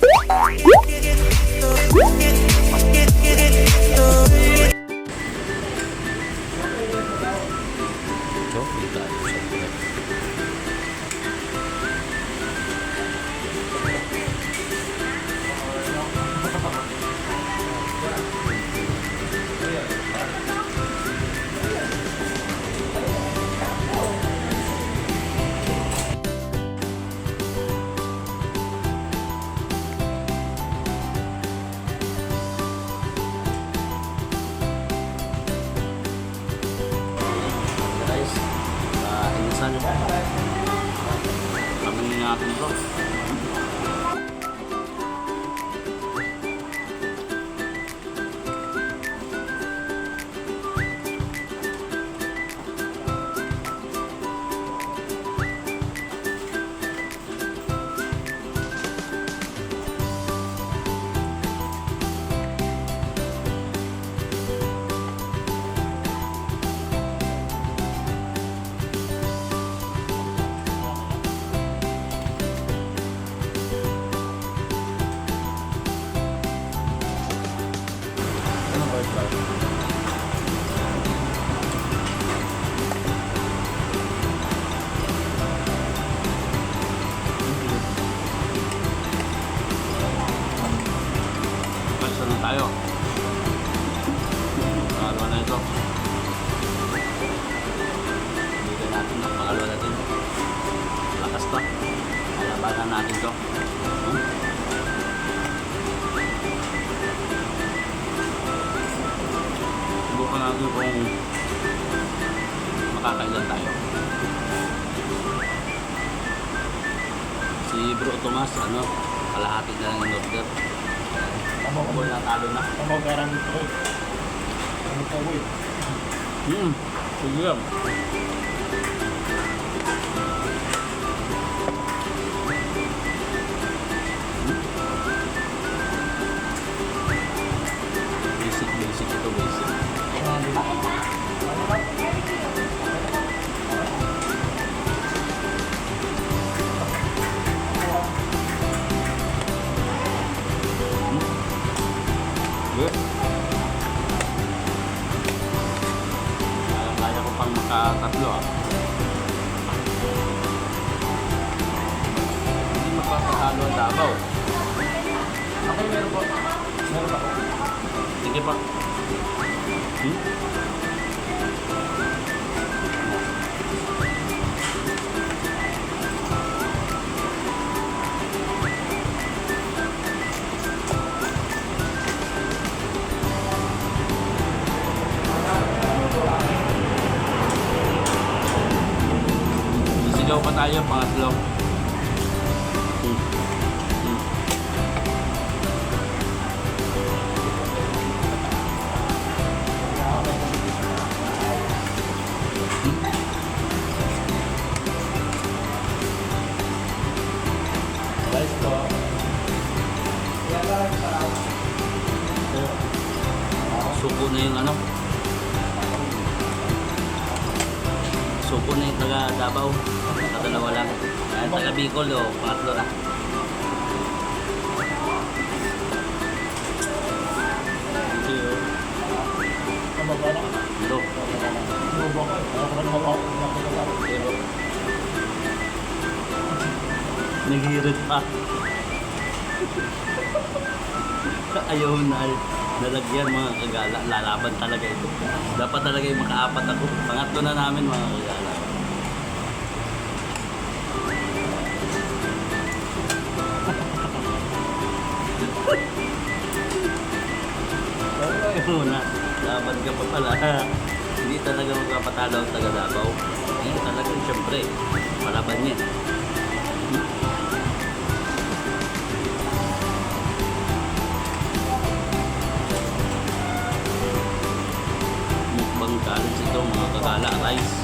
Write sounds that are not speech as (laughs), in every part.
Sa trip. guys. Tomas, ano, kalahati na lang in order. Ball na talo na. Tama garang ito. Ano pa boy? Hmm, sige lang. Ka naman ako? Hello. Naghirit pa. (laughs) Ayaw na nalagyan mga kagala. Lalaban talaga ito. Dapat talaga yung makaapat ako. Pangatlo na namin mga kagala. Ayaw na. Laban ka pa pala. (laughs) Hindi talaga magpapatalo ang taga Davao. Eh, talaga siyempre. Malaban niya. mukbang challenge ito mga kagala rice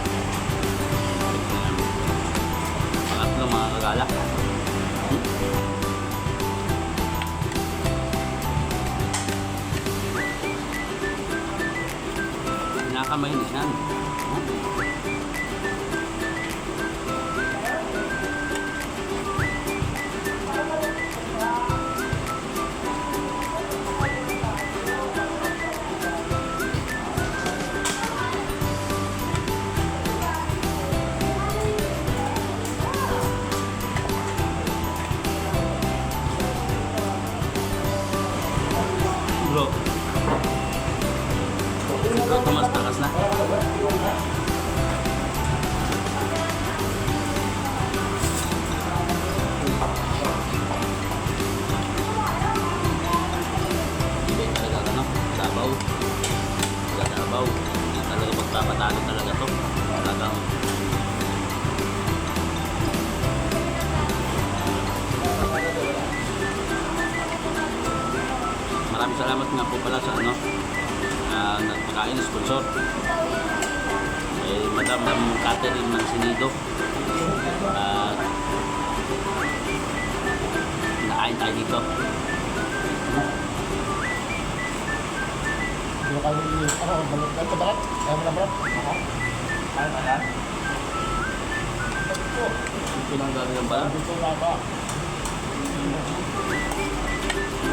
nga po pala sa ano, uh, nagpakain, sponsor. Eh, Madam Catherine Mansinido. At nakain tayo dito. Ko kami, ano, balot ito, bakit? Kaya mo na bro? Ako? Kaya na yan? Ito. Ito lang gagawin ba? Dito na ba?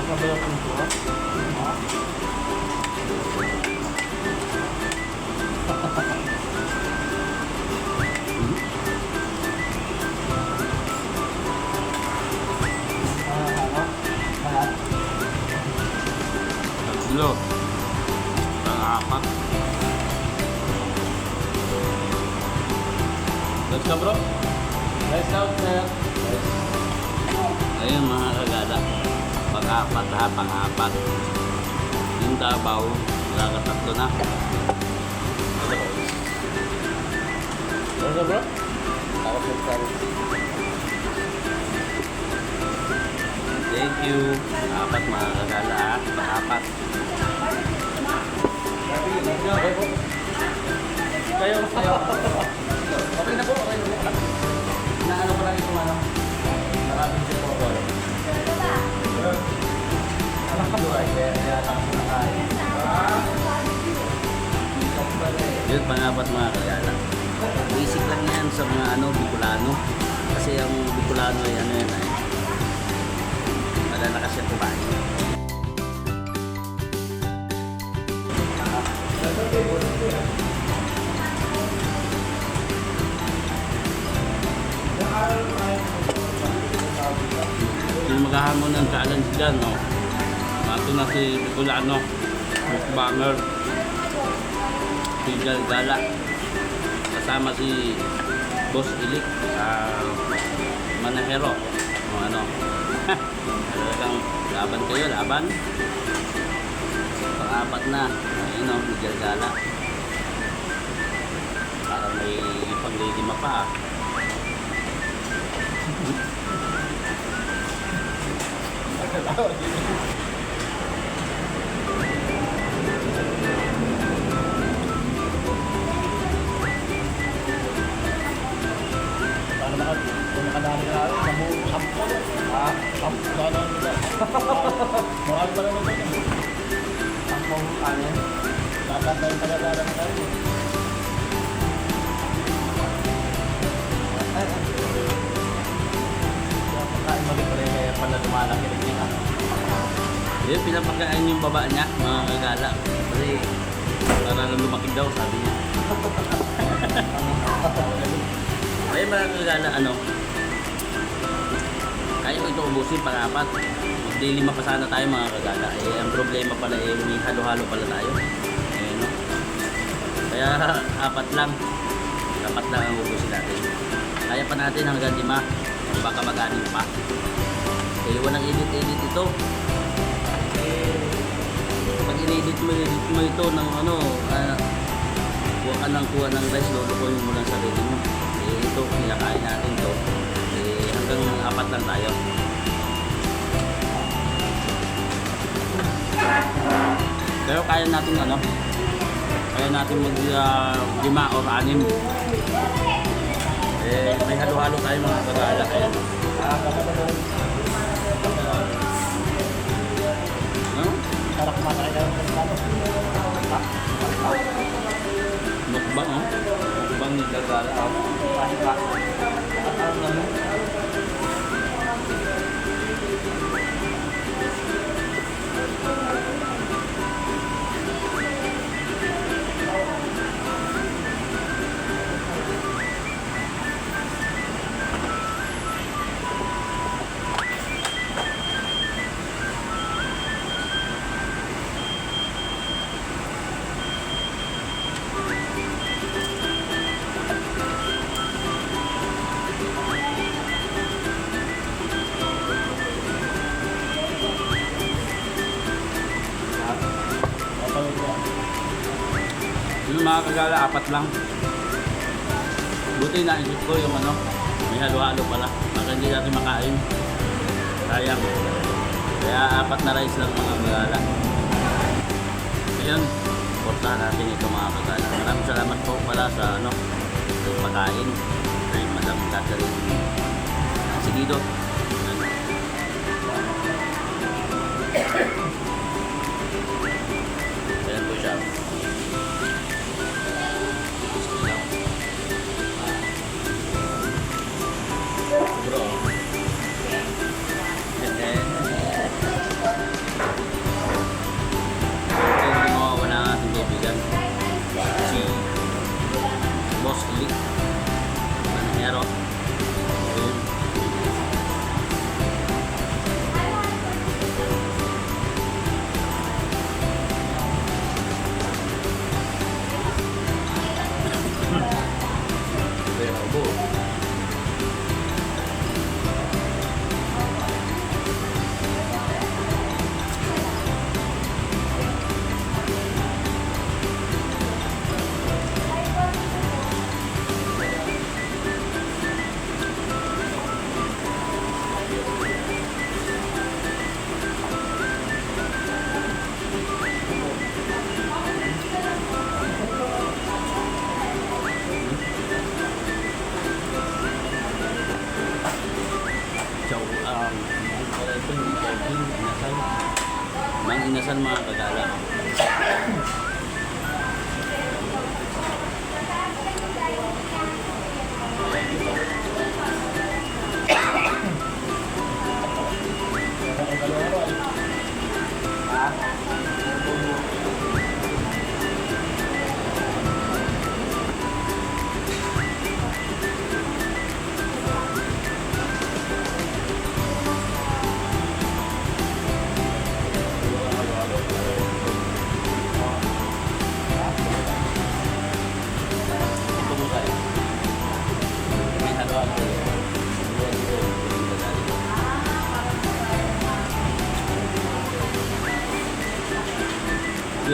Mas mabayang kong ito, ha? Ha? Ah, ano? Lahat? Tatlo. Pangapat. Let's go bro. Let's out, sir. Ayun mga kagala. Pang-apat ha, pang-apat. Yung Davao, nakatatlo na. Go, bro. Thank you. Apat mga kagala. Okay po. Kayo, kayo. Yun, pang-apat mga kagala. Basic lang yan sa mga ano, Bicolano. Kasi ang Bicolano ay ano yan ay malalakas yung kumain. Yung maghahamon ng challenge dyan, no? Si Bicolano, mukbanger, si Galgala, kasama si Boss Ilik sa Manahero. O ano, (laughs) talagang laban kayo, laban. Pang-apat na, ayun o, si Galgala. Parang may panglilima pa ah. (laughs) lumalaki rin niya. Yun, pinapakain yung baba niya, mga kagala. Kasi, para lang lumaki daw, sabi niya. (laughs) Ay, mga kagala, ano, kaya ko ito ubusin pang-apat. Hindi lima pa sana tayo mga kagala. Eh, ang problema pala, eh, may halo-halo pala tayo. Eh, no? Kaya, apat lang. Apat lang ang ubusin natin. Kaya pa natin hanggang lima. Baka mag-anin pa. Eh, walang edit-edit ito pag in-edit mo, edit mo ito ng ano, ah, kuha ka ng kuha ng rice, lulukuhin mo lang sarili mo. Eh, ito, kinakain natin to. Eh, hanggang apat lang tayo. Pero kaya natin ano, kaya natin mag ah, lima or anim. Eh, may halo-halo tayo mga kagala. Kaya, Para kumakain ka ng plano. Mukbang, oh. Mukbang ni Kagala. Oh. Kasi ka. Ang ano? Kagala, apat lang. Buti na isip ko yung ano, may halo-halo pala. Baka hindi natin makain. Sayang. Kaya apat na rice lang mga kagala. Ayun, supportahan natin ito mga kagala. Maraming salamat po pala sa ano, sa pagkain. Kay Madam Catherine Sigido. Ayun. Ayan po siya.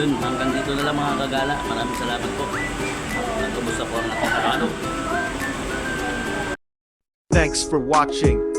Yun, hanggang dito na lang mga kagala. Maraming salamat po. Natubos na po ang ating. Thanks for watching.